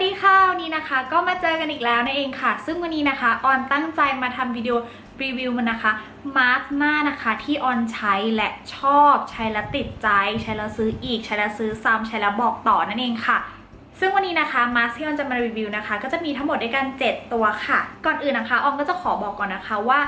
วัสดีค่ะวันนี้นะคะ ก็มาเจอกันอีกแล้วนั่นเองค่ะ ซึ่งวันนี้นะคะออนตั้งใจมาทำวิดีโอรีวิวมันนะคะมาสก์หน้านะคะที่ออนใช้และชอบใช้แล้วติดใจ ใช้แล้วซื้ออีก ใช้แล้วซื้อซ้ำใช้แล้วบอกต่อนั่นเองค่ะ ซึ่งวันนี้นะคะมาสก์ที่ออนจะมารีวิวนะคะ ก็จะมีทั้งหมดด้วยกัน 7 ตัวค่ะ ก่อนอื่นนะคะออนก็จะขอบอกก่อนนะคะว่า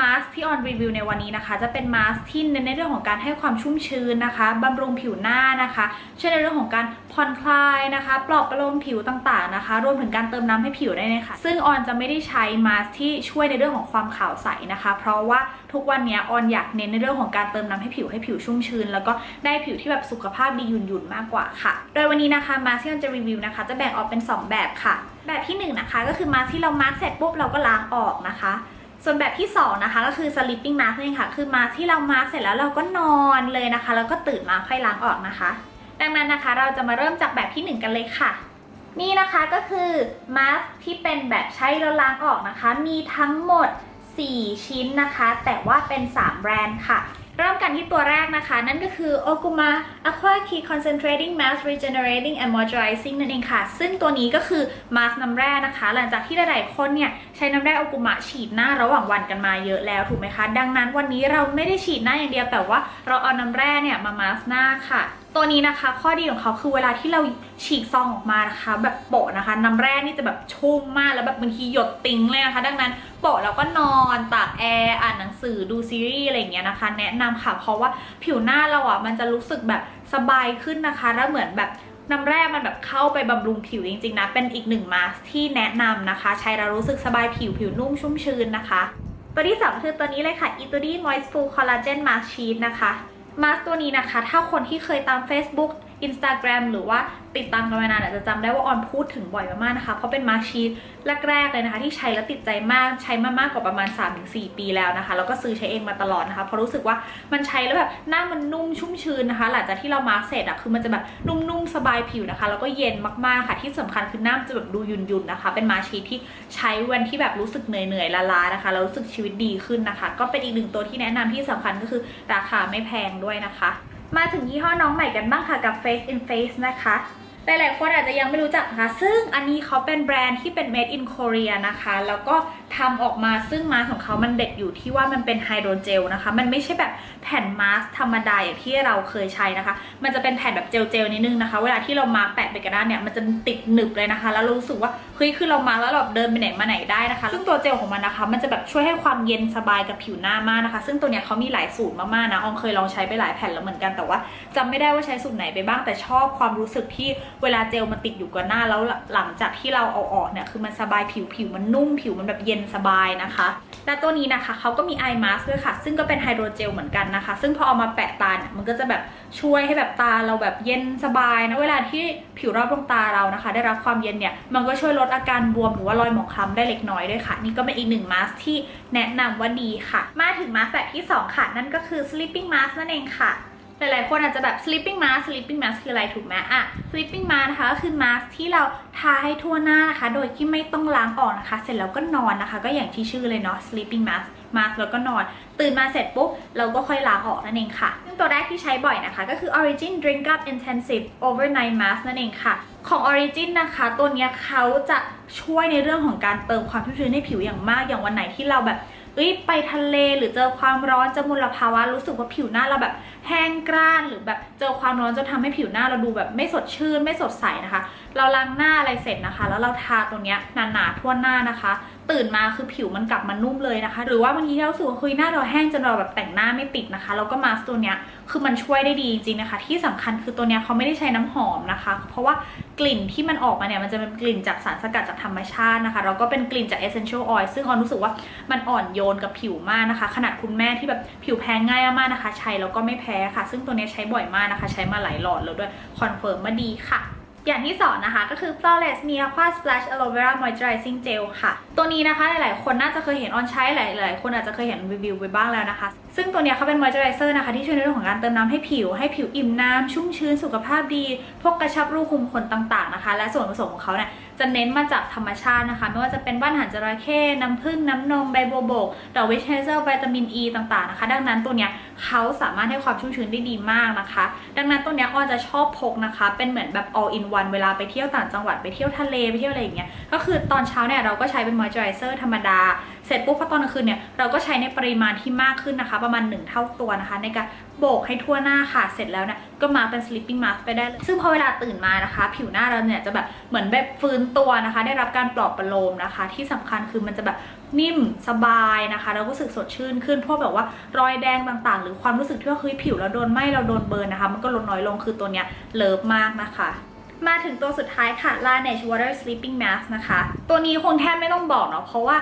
มาสก์ที่ออนรีวิวในวันนี้นะคะ จะเป็นมาสก์ที่เน้นในเรื่องของการให้ความชุ่มชื้นนะคะบำรุงผิวหน้านะคะช่วยในเรื่องของการผ่อนคลายนะคะ ปลอบประโลมผิวต่างๆนะคะ รวมถึงการเติมน้ำให้ผิวได้เลยค่ะซึ่งออนจะไม่ได้ใช้มาสก์ที่ช่วยในเรื่องของความขาวใสนะคะ เพราะว่าทุกวันนี้ออนอยากเน้นในเรื่องของการเติมน้ำให้ผิวให้ผิวชุ่มชื้น แล้วก็ได้ผิวที่แบบสุขภาพดีหยุ่นๆมากกว่าค่ะ โดยวันนี้นะคะมาสก์ที่ออนจะรีวิวนะคะ จะแบ่งออกเป็น 2 แบบค่ะ แบบที่1นนะคะก็คือมาสก์ที่เรามาร์กเสร็จปุ๊บเราก็ล้างออกนะคะ ส่วนแบบที่ 2 นะคะ ก็คือ sleeping mask นั่นเองค่ะ คือมาที่เรามาร์กเสร็จแล้วเราก็นอนเลยนะคะ แล้วก็ตื่นมาค่อยล้างออกนะคะ ดังนั้นนะคะเราจะมาเริ่มจากแบบที่ 1 กันเลยค่ะ นี่นะคะก็คือมาสก์ที่เป็นแบบใช้แล้วล้างออกนะคะ มีทั้งหมด 4 ชิ้นนะคะ แต่ว่าเป็น 3 แบรนด์ค่ะ เริ่มกันที่ตัวแรกนะคะ นั่นก็คือ Okuma Aqua Key Concentrating Mask Regenerating and Moisturizing นั่นเองค่ะ ซึ่งตัวนี้ก็คือมาสก์น้ำแร่นะคะ หลังจากที่หลายๆคนเนี่ย ใช้น้ำแร่โอกุมะฉีดหน้าระหว่างวันกันมาเยอะแล้วถูกไหมคะ ดังนั้นวันนี้เราไม่ได้ฉีดหน้าอย่างเดียวแต่ว่าเราเอาน้ำแร่เนี่ยมามาสก์หน้าค่ะ ตัวนี้นะคะ ข้อดีของเขาคือเวลาที่เราฉีกซองออกมานะคะ แบบโปะนะคะ น้ำแร่นี่จะแบบชุ่มมากแล้วแบบบางทีหยดติ้งเลยนะคะ ดังนั้นโปะแล้วก็นอนตากแอร์อ่านหนังสือดูซีรีส์อะไรอย่างเงี้ยนะคะ แนะนำค่ะเพราะว่าผิวหน้าเราอะมันจะรู้สึกแบบสบายขึ้นนะคะ แล้วเหมือนแบบน้ำแร่มันแบบเข้าไปบำรุงผิวจริงๆนะ เป็นอีกหนึ่งมาสก์ที่แนะนำนะคะ ใช้แล้วรู้สึกสบายผิวผิวนุ่มชุ่มชื้นนะคะ ตัวที่ 2 คือตัวนี้เลยค่ะ e t u d i Moistful Collagen Mask Sheet นะคะ มาสก์ตัวนี้นะคะ ถ้าคนที่เคยตาม Facebook Instagram หรือว่า ติดตามกันมานานอาจจะจำได้ว่าออนพูดถึงบ่อยมากๆนะคะ เพราะเป็นมาชีทแรกๆเลยนะคะ ที่ใช้แล้วติดใจมากใช้มามากกว่าประมาณ 3-4 ปีแล้วนะคะ แล้วก็ซื้อใช้เองมาตลอดนะคะเพราะรู้สึกว่ามันใช้แล้วแบบหน้ามันนุ่มชุ่มชื้นนะคะ หลังจากที่เรามาร์กเสร็จอะคือมันจะแบบนุ่มๆสบายผิวนะคะ แล้วก็เย็นมากๆค่ะ ที่สำคัญคือหน้าจะแบบดูหยุ่นๆนะคะ เป็นมาชีทที่ใช้วันที่แบบรู้สึกเหนื่อยๆล้าๆนะคะแล้วรู้สึกชีวิตดีขึ้นนะคะ ก็เป็นอีกหนึ่งตัวที่แนะนำที่สำคัญก็คือราคาไม่แพงด้วยนะคะ มาถึงยี่ห้อน้องใหม่กันบ้างค่ะกับ Face in Face นะคะ หลายๆคนอาจจะยังไม่รู้จักนะคะ ซึ่งอันนี้เขาเป็นแบรนด์ที่เป็น made in Korea นะคะ แล้วก็ทำออกมาซึ่งมาสก์ของเขามันเด็ดอยู่ที่ว่ามันเป็นไฮโดรเจลนะคะ มันไม่ใช่แบบแผ่นมาสก์ธรรมดาอย่างที่เราเคยใช้นะคะ มันจะเป็นแผ่นแบบเจลๆนิดนึงนะคะ เวลาที่เรามาร์กแปะไปกระดานเนี่ย มันจะติดหนึบเลยนะคะ แล้วรู้สึกว่า เฮ้ย คือเรามาร์กแล้วเราแบบเดินไปไหนมาไหนได้นะคะ ซึ่งตัวเจลของมันนะคะ มันจะแบบช่วยให้ความเย็นสบายกับผิวหน้ามากนะคะ ซึ่งตัวเนี้ยเขามีหลายสูตรมากๆนะอองเคยลองใช้ไปหลายแผ่นแล้วเหมือนกัน แต่ว่าจำไม่ได้ว่าใช้สูตรไหนไปบ้าง แต่ชอบความรู้สึกที่ เวลาเจลมันติดอยู่กับหน้าแล้วหลังจากที่เราเอาออกเนี่ยคือมันสบายผิวผิวมันนุ่มผิวมันแบบเย็นสบายนะคะและตัวนี้นะคะเขาก็มีไอมาสด้วยค่ะ ซึ่งก็เป็นไฮโดรเจลเหมือนกันนะคะ ซึ่งพอเอามาแปะตาเนี่ยมันก็จะแบบช่วยให้แบบตาเราแบบเย็นสบายนะเวลาที่ผิวรอบดวงตาเรานะคะ ได้รับความเย็นเนี่ยมันก็ช่วยลดอาการบวมหรือว่ารอยหมองคล้ำได้เล็กน้อยด้วยค่ะ นี่ก็เป็นอีกหนึ่งมาส์ที่แนะนำว่าดีค่ะ มาถึงมาส์แบบที่ 2 ค่ะ นั่นก็คือ sleeping mask นั่นเองค่ะ ลายๆคนอาจจะแบบ sleeping mask sleeping mask คืออะไรถูกไหมอะ sleeping mask นะคะก็คือ mask ที่เราทาให้ทั่วหน้านะคะ โดยที่ไม่ต้องล้างออกนะคะ เสร็จแล้วก็นอนนะคะ ก็อย่างที่ชื่อเลยเนาะ sleeping mask mask แล้วก็นอน ตื่นมาเสร็จปุ๊บ เราก็ค่อยล้างออกนั่นเองค่ะ ซึ่งตัวแรกที่ใช้บ่อยนะคะ ก็คือ origin drink up intensive overnight mask นั่นเองค่ะ ของ origin นะคะ ตัวเนี้ยเขาจะช่วยในเรื่องของการเติมความชุ่มชื้นให้ผิวอย่างมากอย่างวันไหนที่เราแบบ เอ้ยไปทะเลหรือเจอความร้อนเจอมลภาวะรู้สึกว่าผิวหน้าเราแบบแห้งกร้านหรือแบบเจอความร้อนจนทำให้ผิวหน้าเราดูแบบไม่สดชื่น ไม่สดใสนะคะ เราล้างหน้าอะไรเสร็จนะคะ แล้วเราทาตัวเนี้ยหนาๆทั่วหน้านะคะ ตื่นมาคือผิวมันกลับมานุ่มเลยนะคะ หรือว่าบางทีเรารู้สึกว่าคุยหน้าเราแห้งจนเราแบบแต่งหน้าไม่ติดนะคะแล้วก็มาสตัวเนี้ยคือมันช่วยได้ดีจริงๆนะคะ ที่สำคัญคือตัวเนี้ยเขาไม่ได้ใช้น้ำหอมนะคะ เพราะว่า กลิ่นที่มันออกมาเนี่ยมันจะเป็นกลิ่นจากสารสกัดจากธรรมชาตินะคะแล้วก็เป็นกลิ่นจาก essential oil ซึ่งออนรู้สึกว่ามันอ่อนโยนกับผิวมากนะคะ ขนาดคุณแม่ที่แบบผิวแพ้ง่ายมากนะคะ ใช้แล้วก็ไม่แพ้ค่ะ ซึ่งตัวนี้ใช้บ่อยมากนะคะ ใช้มาหลายหลอดแล้วด้วยคอนเฟิร์มว่าดีค่ะ อย่างที่สองนะคะก็คือ flawless m i a q u a splash aloe vera moisturizing gel ค่ะ ตัวนี้นะคะหลายๆ คนน่าจะเคยเห็นออนใช้หลายๆ คนอาจจะเคยเห็นรีวิวไปบ้างแล้วนะคะ ซึ่งตัวเนี้ยเขาเป็นมอยเจอไรเซอร์นะคะ ที่ช่วยในเรื่องของการเติมน้ำให้ผิว ให้ผิวอิ่มน้ำชุ่มชื้นสุขภาพดี พวกกระชับรูขุมขนต่างๆนะคะ และส่วนผสมของเขาเนี่ยจะเน้นมาจากธรรมชาตินะคะ ไม่ว่าจะเป็นว่านหางจระเข้น้ำผึ้งน้ำนมใบบัวบกดอกวิเชเซอร์วิตามินอ e ีต่างๆนะคะ ดังนั้นตัวเนี้ย เขาสามารถให้ความชุ่มชื้นได้ดีมากนะคะ ดังนั้นตัวเนี้ยอ้อจะชอบพกนะคะ เป็นเหมือนแบบ all in one เวลาไปเที่ยวต่างจังหวัดไปเที่ยวทะเลไปเที่ยวอะไรอย่างเงี้ยก็คือตอนเช้าเนี่ยเราก็ใช้เป็น moisturizer ธรรมดา เสร็จปุ๊บพอตอนกลางคืนเนี่ยเราก็ใช้ในปริมาณที่มากขึ้นนะคะ ประมาณ 1 เท่าตัวนะคะ ในการโบกให้ทั่วหน้าค่ะเสร็จแล้วเนี่ยก็มาเป็น sleeping mask ไปได้เลย ซึ่งพอเวลาตื่นมานะคะ ผิวหน้าเราเนี่ยจะแบบเหมือนแบบฟื้นตัวนะคะ ได้รับการปลอบประโลมนะคะ ที่สำคัญคือมันจะแบบนิ่มสบายนะคะ แล้วรู้สึกสดชื่นขึ้นพวกแบบว่ารอยแดงต่างๆ หรือความรู้สึกที่ว่าเฮ้ยผิวเราโดนไหมเราโดนเบิร์นนะคะ มันก็ลดน้อยลงคือตัวเนี้ยเลิฟมากนะคะมาถึงตัวสุดท้ายค่ะ Laneige Water Sleeping Mask นะคะ ตัวนี้คงแทบไม่ต้องบอกเนาะ เพราะว่า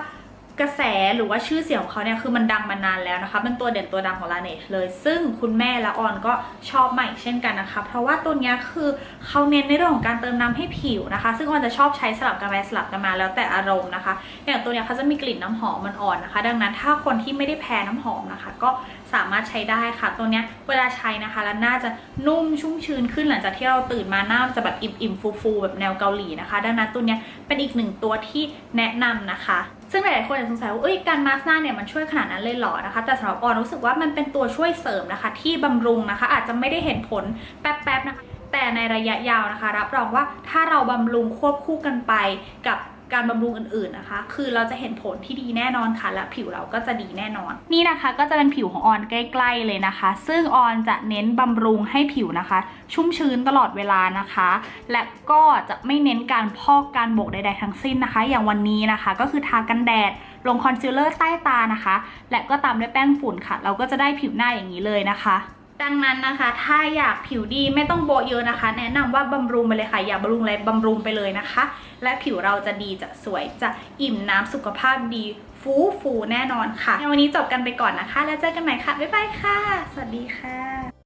กระแสหรือว่าชื่อเสียงของเขาเนี่ยคือมันดังมานานแล้วนะคะเป็นตัวเด่นตัวดังของ Laneige เลย ซึ่งคุณแม่และออนก็ชอบใหม่เช่นกันนะคะ เพราะว่าตัวเนี้ยคือเขาเน้นในเรื่องของการเติมน้ำให้ผิวนะคะ ซึ่งออนจะชอบใช้สลับกันไปสลับกันมาแล้วแต่อารมณ์นะคะอย่างตัวเนี้ยเขาจะมีกลิ่นน้ำหอมมันอ่อนนะคะ ดังนั้นถ้าคนที่ไม่ได้แพ้น้ำหอมนะคะ ก็สามารถใช้ได้ค่ะ ตัวเนี้ยเวลาใช้นะคะแล้วหน้าจะนุ่มชุ่มชื้นขึ้นหลังจากที่เราตื่นมาหน้าจะแบบอิ่มๆฟูๆแบบแนวเกาหลีนะคะ ดังนั้นตัวเนี้ยเป็นอีกหนึ่งตัวที่แนะนำนะคะ ซึ่งหลายๆคนอาจจะสงสัยว่าเอ้ยการมาสก์หน้าเนี่ยมันช่วยขนาดนั้นเลยหรอนะคะ แต่สำหรับออนรู้สึกว่ามันเป็นตัวช่วยเสริมนะคะ ที่บำรุงนะคะ อาจจะไม่ได้เห็นผลแป๊บๆนะคะแต่ในระยะยาวนะคะ รับรองว่าถ้าเราบำรุงควบคู่กันไปกับ การบำรุงอื่นๆนะคะ คือเราจะเห็นผลที่ดีแน่นอนค่ะ และผิวเราก็จะดีแน่นอน นี่นะคะก็จะเป็นผิวของออนใกล้ ๆ เลยนะคะ ซึ่งออนจะเน้นบำรุงให้ผิวนะคะ ชุ่มชื้นตลอดเวลานะคะ และก็จะไม่เน้นการพอกการโบกใด ๆ ทั้งสิ้นนะคะ อย่างวันนี้นะคะ ก็คือทากันแดดลงคอนซีลเลอร์ใต้ตานะคะ และก็ตามด้วยแป้งฝุ่นค่ะ เราก็จะได้ผิวหน้าอย่างนี้เลยนะคะ ดังนั้นนะคะ ถ้าอยากผิวดีไม่ต้องโบเยอะนะคะ แนะนำว่าบำรุงไปเลยค่ะ อยากบำรุงอะไรบำรุงไปเลยนะคะ และผิวเราจะดีจะสวยจะอิ่มน้ำสุขภาพดีฟูฟูแน่นอนค่ะในวันนี้จบกันไปก่อนนะคะ แล้วเจอกันใหม่ค่ะบ๊ายบายค่ะ สวัสดีค่ะ